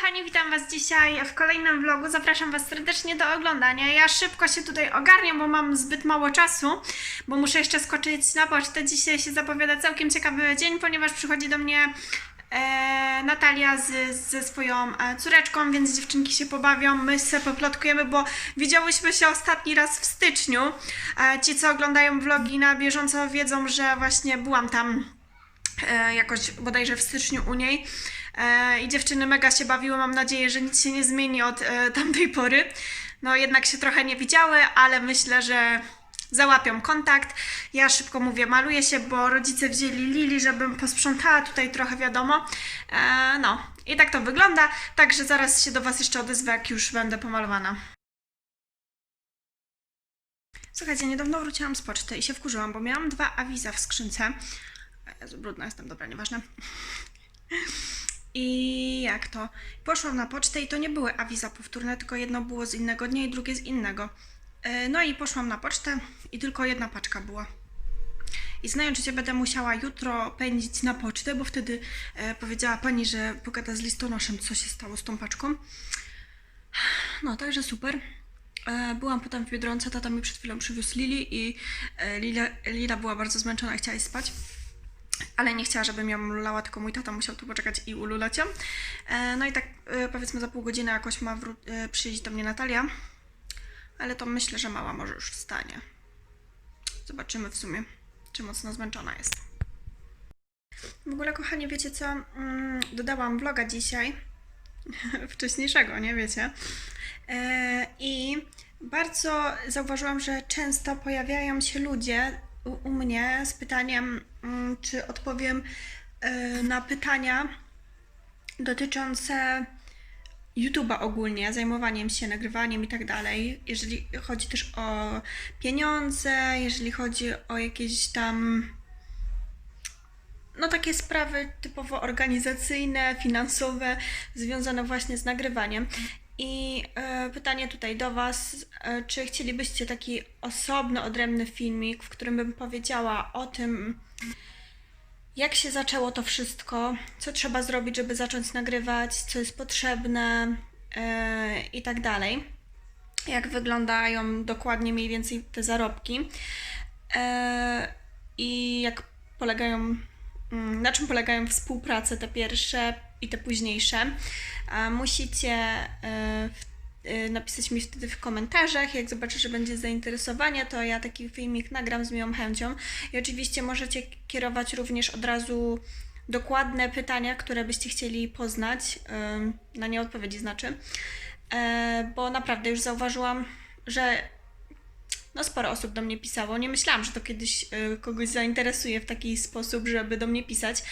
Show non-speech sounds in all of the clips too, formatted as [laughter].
kochani, witam Was dzisiaj w kolejnym vlogu. Zapraszam Was serdecznie do oglądania. Ja szybko się tutaj ogarniam, bo mam zbyt mało czasu, bo muszę jeszcze skoczyć na pocztę. Dzisiaj się zapowiada całkiem ciekawy dzień, ponieważ przychodzi do mnie e, Natalia z, ze swoją e, córeczką, więc dziewczynki się pobawią. My se poplotkujemy, bo widziałyśmy się ostatni raz w styczniu. E, ci, co oglądają vlogi na bieżąco, wiedzą, że właśnie byłam tam e, jakoś bodajże w styczniu u niej. E, I dziewczyny mega się bawiły. Mam nadzieję, że nic się nie zmieni od e, tamtej pory. No jednak się trochę nie widziały, ale myślę, że załapią kontakt. Ja szybko mówię, maluję się, bo rodzice wzięli Lili, żebym posprzątała tutaj trochę, wiadomo. E, no i tak to wygląda. Także zaraz się do Was jeszcze odezwę, jak już będę pomalowana. Słuchajcie, niedawno wróciłam z poczty i się wkurzyłam, bo miałam dwa awiza w skrzynce. Jezu, brudna jestem, dobra, nieważne. I jak to? Poszłam na pocztę i to nie były awiza powtórne, tylko jedno było z innego dnia i drugie z innego. E, No i poszłam na pocztę i tylko jedna paczka była. I znając, że będę musiała jutro pędzić na pocztę, bo wtedy e, powiedziała pani, że pogada z listonoszem, co się stało z tą paczką. No, także super. E, Byłam potem w Biedronce, tata mi przed chwilą przywiózł Lili i Lila, Lila była bardzo zmęczona i chciała iść spać. Ale nie chciała, żebym ją ululała, tylko mój tata musiał tu poczekać i ululać ją. E, No i tak e, powiedzmy za pół godziny jakoś ma e, przyjść do mnie Natalia. Ale to myślę, że mała może już wstanie. Zobaczymy w sumie, czy mocno zmęczona jest. W ogóle, kochani, wiecie co? Mm, Dodałam vloga dzisiaj. [laughs] Wcześniejszego, nie wiecie? I bardzo zauważyłam, że często pojawiają się ludzie u, mnie z pytaniem, czy odpowiem e, na pytania dotyczące YouTube'a ogólnie, zajmowaniem się nagrywaniem i tak dalej. Jeżeli chodzi też o pieniądze, jeżeli chodzi o jakieś tam no takie sprawy typowo organizacyjne, finansowe, związane właśnie z nagrywaniem. I e, pytanie tutaj do Was, e, czy chcielibyście taki osobny, odrębny filmik, w którym bym powiedziała o tym, jak się zaczęło to wszystko, co trzeba zrobić, żeby zacząć nagrywać, co jest potrzebne e, i tak dalej. Jak wyglądają dokładnie mniej więcej te zarobki e, i jak polegają, mm, na czym polegają współprace te pierwsze i te późniejsze. Musicie e, w napisać mi wtedy w komentarzach. Jak zobaczę, że będzie zainteresowanie, to ja taki filmik nagram z miłą chęcią. I oczywiście możecie kierować również od razu dokładne pytania, które byście chcieli poznać, na nie odpowiedzi znaczy, E, bo naprawdę już zauważyłam, że no sporo osób do mnie pisało. Nie myślałam, że to kiedyś y, kogoś zainteresuje w taki sposób, żeby do mnie pisać.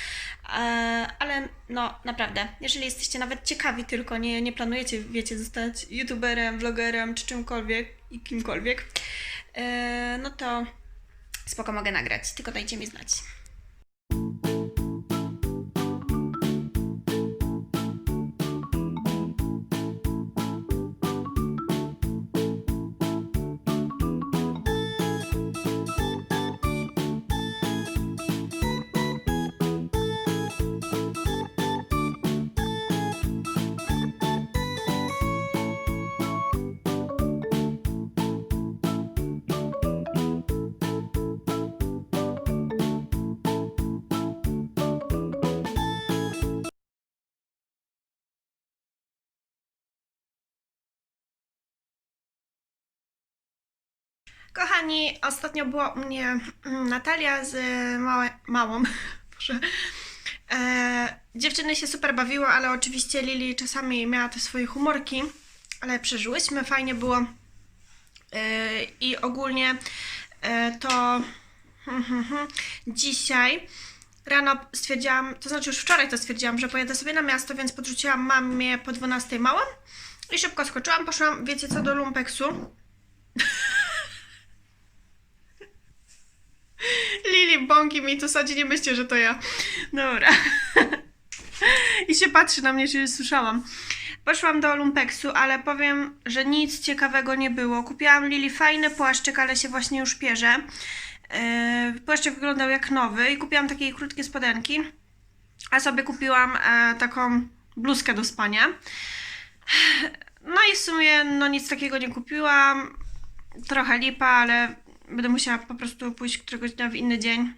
E, ale no naprawdę, jeżeli jesteście nawet ciekawi tylko, nie, nie planujecie, wiecie, zostać youtuberem, vlogerem czy czymkolwiek i kimkolwiek, e, no to spoko mogę nagrać, tylko dajcie mi znać. Kochani, ostatnio była u mnie mm, Natalia z małe, małą. [laughs] Boże. E, dziewczyny się super bawiły, ale oczywiście Lili czasami miała te swoje humorki, ale przeżyłyśmy, fajnie było. E, I ogólnie e, to hmm, hmm, hmm, dzisiaj rano stwierdziłam, to znaczy już wczoraj to stwierdziłam, że pojadę sobie na miasto, więc podrzuciłam mamie po 12 małą i szybko skoczyłam, poszłam, wiecie co, do lumpeksu. [laughs] Lili bąki mi tu sadzi, nie myślcie, że to ja. Dobra. I się patrzy na mnie, czy słyszałam. Poszłam do Lumpeksu, ale powiem, że nic ciekawego nie było. Kupiłam Lili fajny płaszczyk, ale się właśnie już pierze. Yy, płaszczyk wyglądał jak nowy i kupiłam takie krótkie spodenki. A sobie kupiłam e, taką bluzkę do spania. No i w sumie no nic takiego nie kupiłam. Trochę lipa, ale będę musiała po prostu pójść któregoś dnia w inny dzień.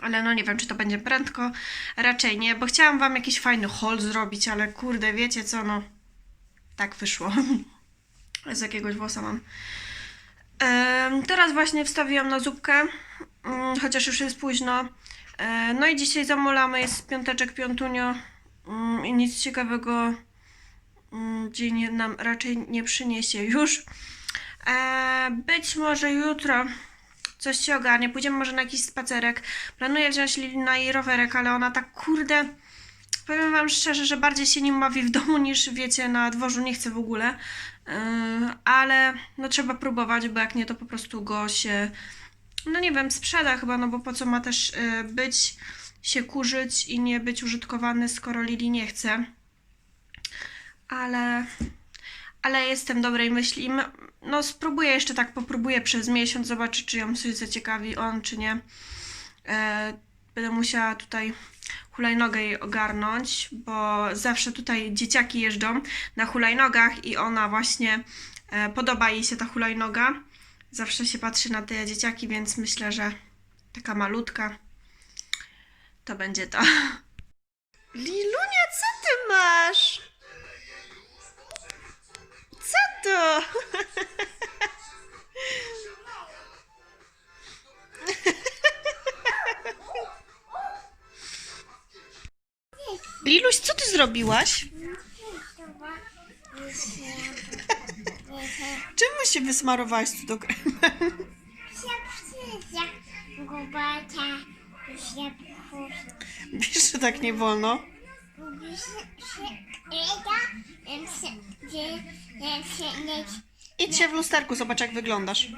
Ale no nie wiem, czy to będzie prędko. Raczej nie, bo chciałam wam jakiś fajny haul zrobić, ale kurde, wiecie co, no tak wyszło. [laughs] Z jakiegoś włosa mam. Teraz właśnie wstawiłam na zupkę, mm, chociaż już jest późno. E, no i dzisiaj zamulamy, jest piąteczek, piątunio mm, i nic ciekawego mm, dzień nam raczej nie przyniesie już. E, być może jutro coś się ogarnie, pójdziemy może na jakiś spacerek. Planuję wziąć Lili na jej rowerek, ale ona tak kurde... Powiem wam szczerze, że bardziej się nim bawi w domu niż wiecie na dworzu, nie chcę w ogóle. Yy, ale no trzeba próbować, bo jak nie to po prostu go się no nie wiem, sprzeda chyba, no bo po co ma też yy, być, się kurzyć i nie być użytkowany, skoro Lili nie chce. Ale ale jestem dobrej myśli. No spróbuję jeszcze tak, popróbuję przez miesiąc, zobaczę czy ją coś zaciekawi on, czy nie. E, będę musiała tutaj hulajnogę jej ogarnąć, bo zawsze tutaj dzieciaki jeżdżą na hulajnogach i ona właśnie e, podoba jej się ta hulajnoga. Zawsze się patrzy na te dzieciaki, więc myślę, że taka malutka to będzie to. Lilunia, Liluś, co ty zrobiłaś? [laughs] Czemu się wysmarowałaś tu do kremu? Wiesz, że tak nie wolno. Idź się w lusterku, zobacz jak wyglądasz.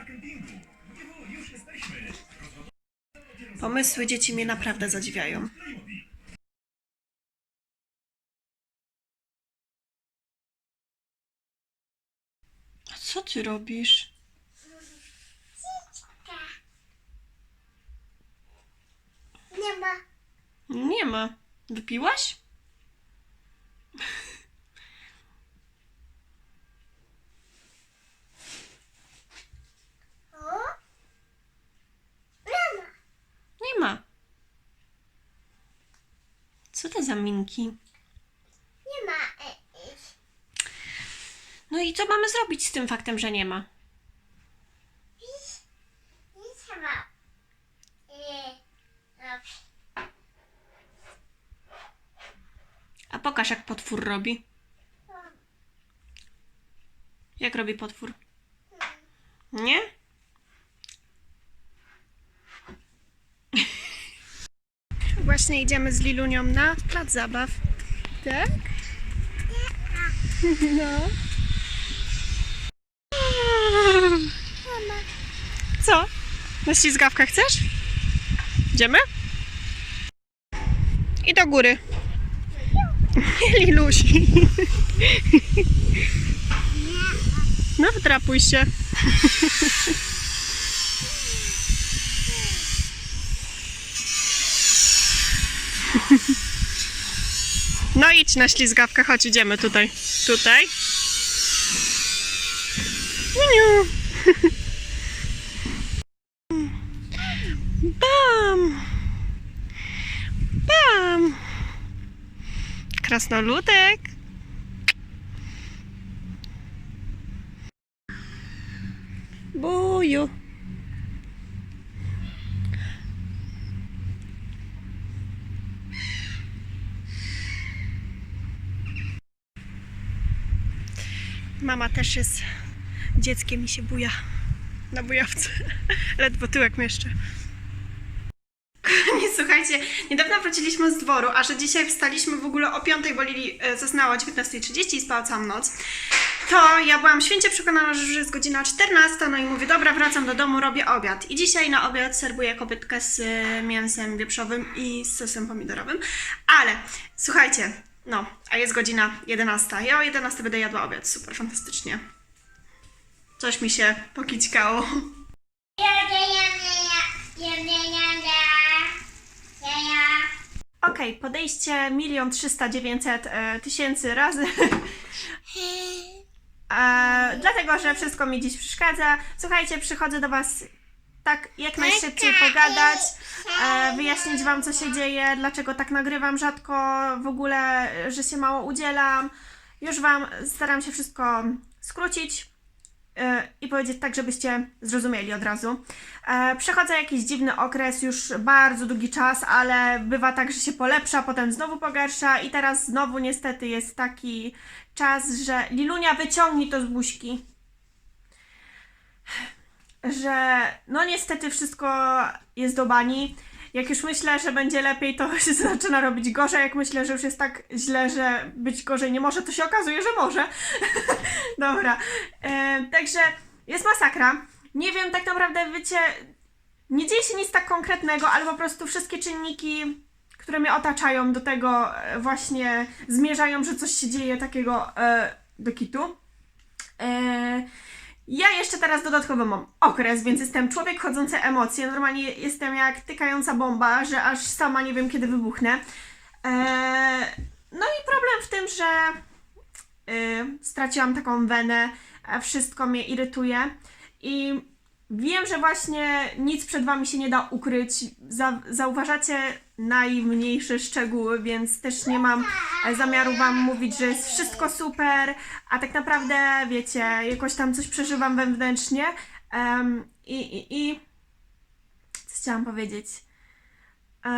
Pomysły dzieci mnie naprawdę zadziwiają. Ty robisz? Nie ma. Nie ma. Wypiłaś? Nie ma. Co to za minki? Nie ma. e, e, No i co mamy zrobić z tym faktem, że nie ma? Nie trzeba. E, Dobrze. A pokaż, jak potwór robi. Jak robi potwór? Nie? [laughs] Właśnie idziemy z Lilunią na plac zabaw. Tak? [laughs] No. Mama. Co? Na ślizgawkę chcesz? Idziemy? I do góry. [laughs] Lilusi. [laughs] No, wdrapuj się. [laughs] No idź na ślizgawkę, chodź, idziemy tutaj. Tutaj. Niu. Krasnoludek. Buju. Mama też jest dzieckiem i się buja na bujawce. [laughs] Ledwo tyłek mieszczę. Słuchajcie, niedawno wróciliśmy z dworu, a że dzisiaj wstaliśmy w ogóle o 5, bo Lili e, zasnęła o 19.30 i spała całą noc, to ja byłam święcie przekonana, że już jest godzina 14, no i mówię, dobra, wracam do domu, robię obiad. I dzisiaj na obiad serwuję kopytkę z mięsem wieprzowym i z sosem pomidorowym. Ale, słuchajcie, no, a jest godzina 11. Ja o 11 będę jadła obiad, super, fantastycznie. Coś mi się pokićkało. Ja, ja, ja, ja. Okej, podejście milion trzysta dziewięćset e, tysięcy razy. [laughs] E, dlatego, że wszystko mi dziś przeszkadza. Słuchajcie, przychodzę do Was tak jak najszybciej pogadać, e, wyjaśnić Wam, co się dzieje, dlaczego tak nagrywam rzadko, w ogóle, że się mało udzielam. Już Wam staram się wszystko skrócić i powiedzieć tak, żebyście zrozumieli od razu. E, Przechodzę jakiś dziwny okres, już bardzo długi czas, ale bywa tak, że się polepsza, potem znowu pogarsza i teraz znowu niestety jest taki czas, że Lilunia wyciągnij to z buźki. Że no niestety wszystko jest do bani. Jak już myślę, że będzie lepiej, to [laughs] się zaczyna robić gorzej. Jak myślę, że już jest tak źle, że być gorzej nie może, to się okazuje, że może. [laughs] Dobra. E, także jest masakra. Nie wiem tak naprawdę, wiecie, nie dzieje się nic tak konkretnego, ale po prostu wszystkie czynniki, które mnie otaczają do tego e, właśnie zmierzają, że coś się dzieje takiego e, do kitu. E, ja jeszcze teraz dodatkowo mam okres, więc jestem człowiek chodzący emocje. Normalnie jestem jak tykająca bomba, że aż sama nie wiem kiedy wybuchnę. E, no i problem w tym, że y, straciłam taką wenę, wszystko mnie irytuje i wiem, że właśnie nic przed Wami się nie da ukryć. Za, zauważacie najmniejsze szczegóły, więc też nie mam e, zamiaru Wam mówić, że jest wszystko super, a tak naprawdę, wiecie, jakoś tam coś przeżywam wewnętrznie Em, i, i, i co chciałam powiedzieć? E,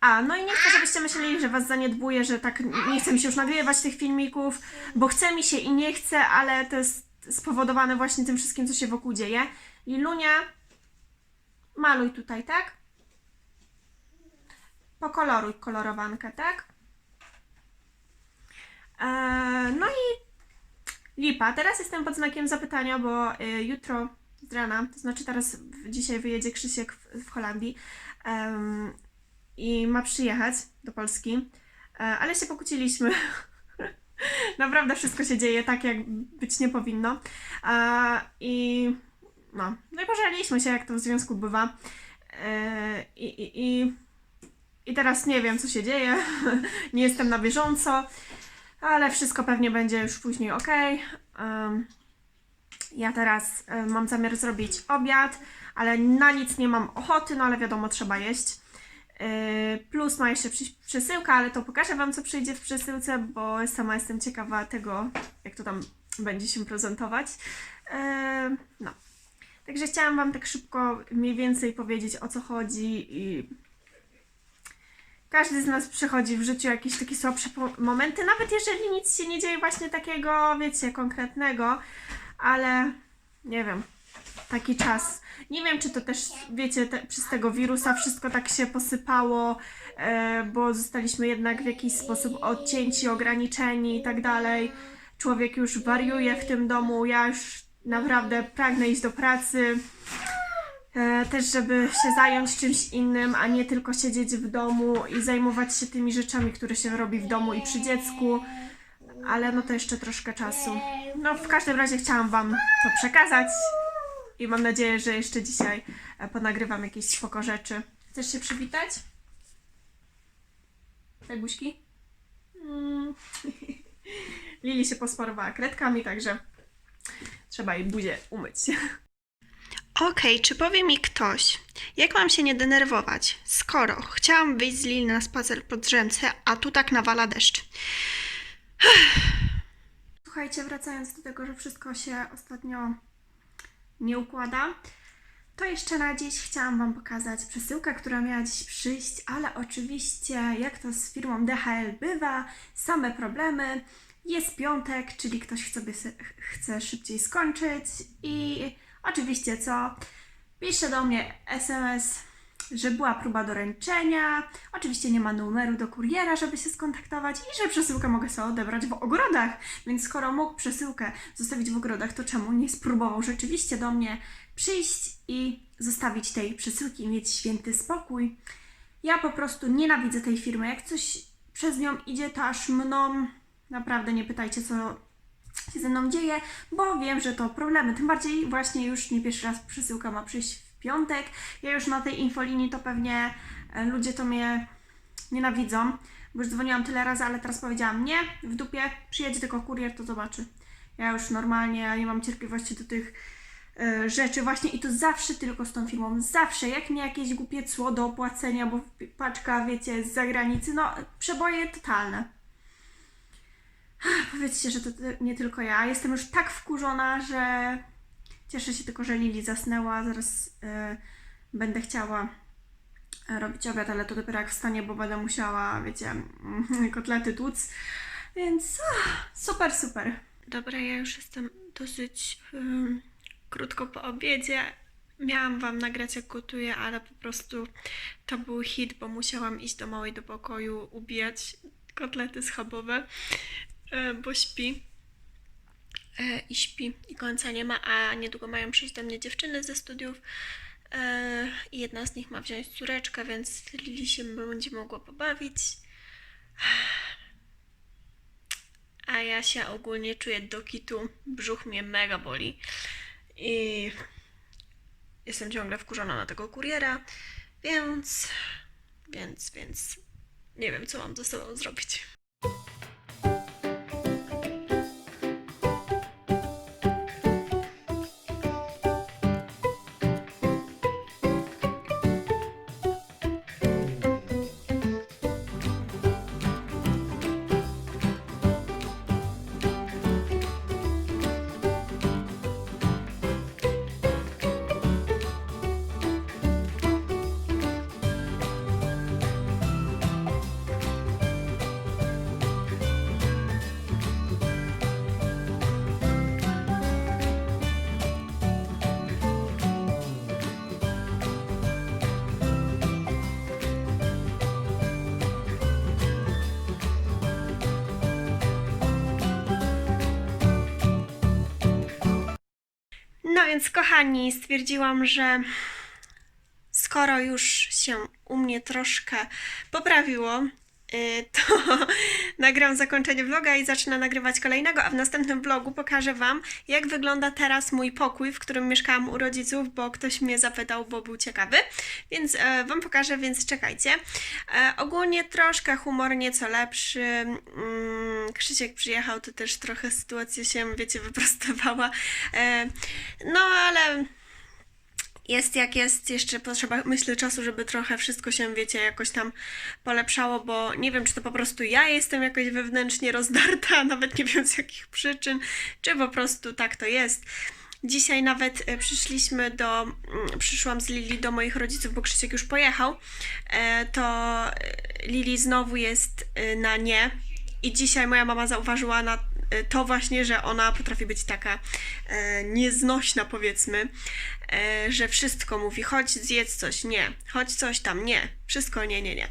a, no i nie chcę, żebyście myśleli, że was zaniedbuję, że tak nie chcę mi się już nagrywać tych filmików, bo chce mi się i nie chcę, ale to jest spowodowane właśnie tym wszystkim, co się wokół dzieje. Lilunia, maluj tutaj, tak? Pokoloruj kolorowankę, tak? E, no i lipa. Teraz jestem pod znakiem zapytania, bo y, jutro z rana, to znaczy teraz dzisiaj wyjedzie Krzysiek w, w Holandii i ma przyjechać do Polski, e, ale się pokłóciliśmy. [laughs] Naprawdę wszystko się dzieje tak, jak być nie powinno. E, I no, no i pożaliliśmy się, jak to w związku bywa. E, I, i, i, I teraz nie wiem, co się dzieje. [laughs] nie jestem na bieżąco, ale wszystko pewnie będzie już później ok. Em, ja teraz e, mam zamiar zrobić obiad, ale na nic nie mam ochoty, no ale wiadomo, trzeba jeść. E, Plus ma jeszcze przesyłka, ale to pokażę Wam, co przyjdzie w przesyłce, bo sama jestem ciekawa tego, jak to tam będzie się prezentować. E, No. Także chciałam Wam tak szybko mniej więcej powiedzieć, o co chodzi i każdy z nas przechodzi w życiu jakieś takie słabsze momenty, nawet jeżeli nic się nie dzieje właśnie takiego, wiecie, konkretnego, ale nie wiem, taki czas. Nie wiem, czy to też, wiecie, te, przez tego wirusa wszystko tak się posypało, e, bo zostaliśmy jednak w jakiś sposób odcięci, ograniczeni i tak dalej. Człowiek już wariuje w tym domu, ja już naprawdę pragnę iść do pracy. E, też, żeby się zająć czymś innym, a nie tylko siedzieć w domu i zajmować się tymi rzeczami, które się robi w domu i przy dziecku. Ale no to jeszcze troszkę czasu. No w każdym razie chciałam Wam to przekazać i mam nadzieję, że jeszcze dzisiaj e, ponagrywam jakieś spoko rzeczy. Chcesz się przywitać? Daj buźki. Mm. [laughs] Lili się posmarowała kredkami, także trzeba jej buzię umyć. [laughs] Okej, czy powie mi ktoś, jak mam się nie denerwować, skoro chciałam wyjść z Lili na spacer po drzemce, a tu tak nawala deszcz? [sighs] Słuchajcie, wracając do tego, że wszystko się ostatnio nie układa, to jeszcze na dziś chciałam Wam pokazać przesyłkę, która miała dziś przyjść, ale oczywiście, jak to z firmą DHL bywa, same problemy. Jest piątek, czyli ktoś by, chce szybciej skończyć i oczywiście co? Pisze do mnie SMS, że była próba doręczenia. Oczywiście nie ma numeru do kuriera, żeby się skontaktować i że przesyłkę mogę sobie odebrać w ogrodach. Więc skoro mógł przesyłkę zostawić w ogrodach, to czemu nie spróbował rzeczywiście do mnie przyjść i zostawić tej przesyłki i mieć święty spokój? Ja po prostu nienawidzę tej firmy. Jak coś przez nią idzie, to aż mną. Naprawdę nie pytajcie, co się ze mną dzieje, bo wiem, że to problemy. Tym bardziej właśnie już nie pierwszy raz przesyłka ma przyjść w piątek. Ja już na tej infolinii to pewnie e, ludzie to mnie nienawidzą, bo już dzwoniłam tyle razy, ale teraz powiedziałam nie, w dupie, przyjedzie tylko kurier, to zobaczy. Ja już normalnie nie mam cierpliwości do tych e, rzeczy właśnie i to zawsze tylko z tą firmą, zawsze, jak nie jakieś głupie cło do opłacenia, bo paczka, wiecie, z zagranicy, no przeboje totalne. [gasps] Powiedzcie, że to nie tylko ja. Jestem już tak wkurzona, że cieszę się tylko, że Lili zasnęła. Zaraz e, będę chciała robić obiad, ale to dopiero jak wstanie, bo będę musiała, wiecie, [laughs] kotlety tłuc. Więc ah, super, super. Dobra, ja już jestem dosyć krótko po obiedzie. Miałam Wam nagrać jak gotuję, ale po prostu to był hit, bo musiałam iść do małej do pokoju, ubijać kotlety schabowe, bo śpi. E, I śpi, i końca nie ma, a niedługo mają przyjść do mnie dziewczyny ze studiów. E, I jedna z nich ma wziąć córeczkę, więc Lili się będzie mogła pobawić. A ja się ogólnie czuję do kitu. Brzuch mnie mega boli. I jestem ciągle wkurzona na tego kuriera, więc, więc, więc nie wiem, co mam ze sobą zrobić. Więc, kochani, stwierdziłam, że skoro już się u mnie troszkę poprawiło, y, to nagram zakończenie vloga i zacznę nagrywać kolejnego, a w następnym vlogu pokażę Wam, jak wygląda teraz mój pokój, w którym mieszkałam u rodziców, bo ktoś mnie zapytał, bo był ciekawy, więc e, Wam pokażę, więc czekajcie. E, ogólnie troszkę humor nieco lepszy. Mm, Krzysiek przyjechał, to też trochę sytuacja się, wiecie, wyprostowała. E, no ale jest jak jest, jeszcze potrzeba, myślę, czasu, żeby trochę wszystko się, wiecie, jakoś tam polepszało, bo nie wiem, czy to po prostu ja jestem jakoś wewnętrznie rozdarta, [laughs] nawet nie wiem z jakich przyczyn, czy po prostu tak to jest. Dzisiaj nawet e, przyszliśmy do, mm, przyszłam z Lili do moich rodziców, bo Krzysiek już pojechał, e, to e, Lili znowu jest na nie i dzisiaj moja mama zauważyła na to właśnie, że ona potrafi być taka e, nieznośna, powiedzmy, e, że wszystko mówi, chodź zjedz coś, nie, chodź coś tam, nie, wszystko nie, nie, nie.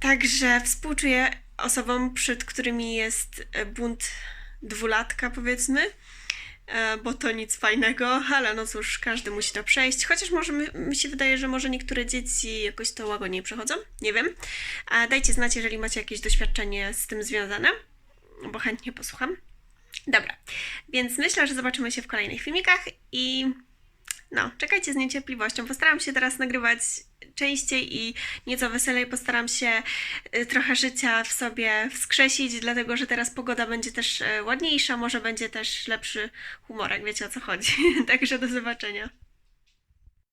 Także współczuję osobom, przed którymi jest e, bunt dwulatka, powiedzmy, e, bo to nic fajnego, ale no cóż, każdy musi to przejść. Chociaż może mi, mi się wydaje, że może niektóre dzieci jakoś to łagodniej przechodzą, nie wiem. Dajcie znać, jeżeli macie jakieś doświadczenie z tym związane, bo chętnie posłucham. Dobra, więc myślę, że zobaczymy się w kolejnych filmikach i no, czekajcie z niecierpliwością. Postaram się teraz nagrywać częściej i nieco weselej. Postaram się y, trochę życia w sobie wskrzesić, dlatego że teraz pogoda będzie też y, ładniejsza, może będzie też lepszy humorek, wiecie o co chodzi. [laughs] Także do zobaczenia.